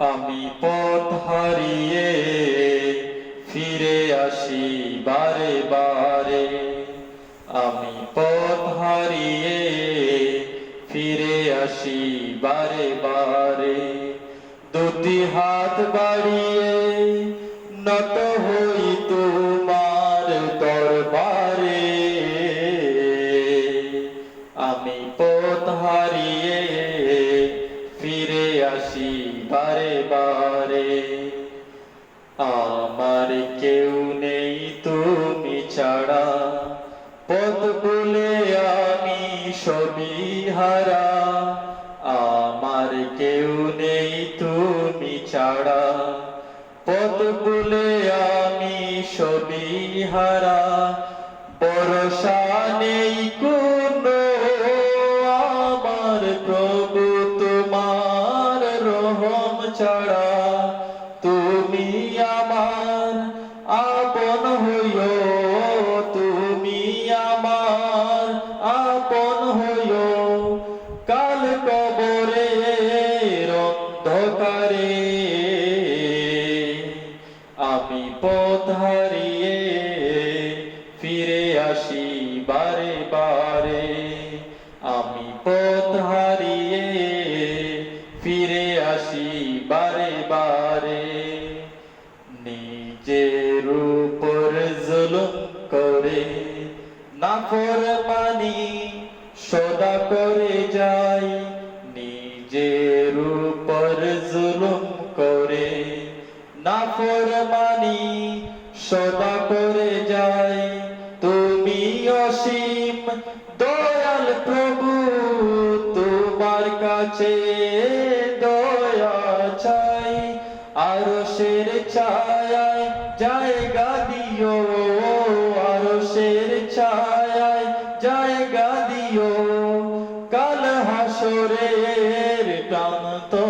আমি পথ হারিয়ে ফিরে আসি বারে বারে। আমি পথ হারিয়ে ফিরে আসি বারে বারে। দুটি হাত বাড়িয়ে নত আসি বারে বারে। আমার কেউ নেই তুমি ছাড়া। পথ বলে আমি সবই হারা। আমার কেউ নেই তুমি ছাড়া। পথ বলে আমি সবই হারা। অন্ধকারে আমি পথ হারিয়ে ফিরে আসি বারে বারে। আমি পথ হারিয়ে ফিরে আসি বারে বারে। নিজের উপর জুলুম করে না মানি সদা করে যাই। নিজের উপর জুলুম করে না মানি সদা করে যায়। তুমি অসীম দয়াল প্রভু, তোমার কাছে দয়া চাই। আরও শের ছায় জায়গা দিও আরও শের ছায় জায়গা দিও। কাল হাসরের প্রান্তরে